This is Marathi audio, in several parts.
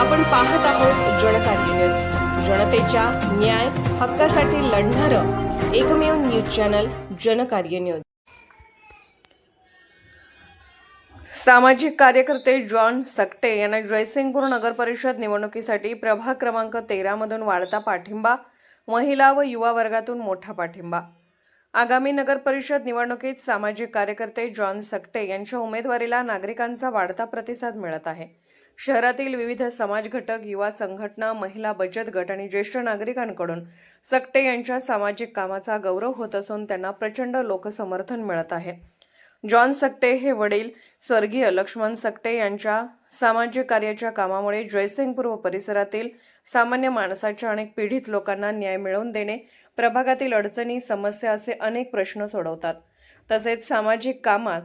आपण पाहत आहोत जनकार्य न्यूज. जनतेच्या न्याय हक्कासाठी लढणारं एकमेव न्यूज चॅनल जनकार्य न्यूज. सामाजिक कार्यकर्ते जॉन सकटे यांना जयसिंगपूर नगर परिषद निवडणुकीसाठी प्रभाग क्रमांक तेरामधून वाढता पाठिंबा महिला व युवा वर्गातून मोठा पाठिंबा. आगामी नगर परिषद निवडणुकीत सामाजिक कार्यकर्ते जॉन सकटे यांच्या उमेदवारीला नागरिकांचा वाढता प्रतिसाद मिळत आहे. शहरातील विविध समाज घटक युवा संघटना महिला बचत गट आणि ज्येष्ठ नागरिकांकडून सकटे यांच्या सामाजिक कामाचा गौरव होत असून त्यांना प्रचंड लोकसमर्थन मिळत आहे. जॉन सकटे हे वडील स्वर्गीय लक्ष्मण सकटे यांच्या सामाजिक कार्याच्या कामामुळे जयसिंगपूर्व परिसरातील सामान्य माणसाच्या अनेक पीडित लोकांना न्याय मिळवून देणे प्रभागातील अडचणी समस्या असे अनेक प्रश्न सोडवतात. तसेच सामाजिक कामात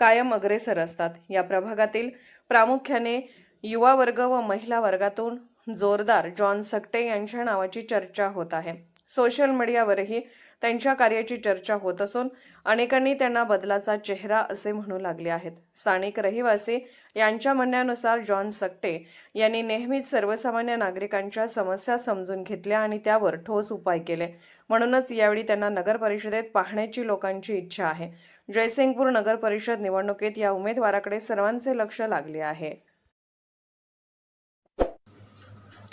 कायम अग्रेसर असतात. या प्रभागातील प्रामुख्याने युवा वर्ग व महिला वर्गातून जोरदार जॉन सकटे यांच्या नावाची चर्चा होत आहे. सोशल मीडियावरही त्यांच्या कार्याची चर्चा होत असून अनेकांनी त्यांना बदलाचा चेहरा असे म्हणू लागले आहेत. स्थानिक रहिवासी यांच्या म्हणण्यानुसार जॉन सकटे यांनी नेहमीच सर्वसामान्य नागरिकांच्या समस्या समजून घेतल्या आणि त्यावर ठोस उपाय केले. म्हणूनच यावेळी त्यांना नगर परिषदेत पाहण्याची लोकांची इच्छा आहे. जयसिंगपूर नगर परिषद निवडणुकीत या उमेदवाराकडे सर्वांचे लक्ष लागले आहे.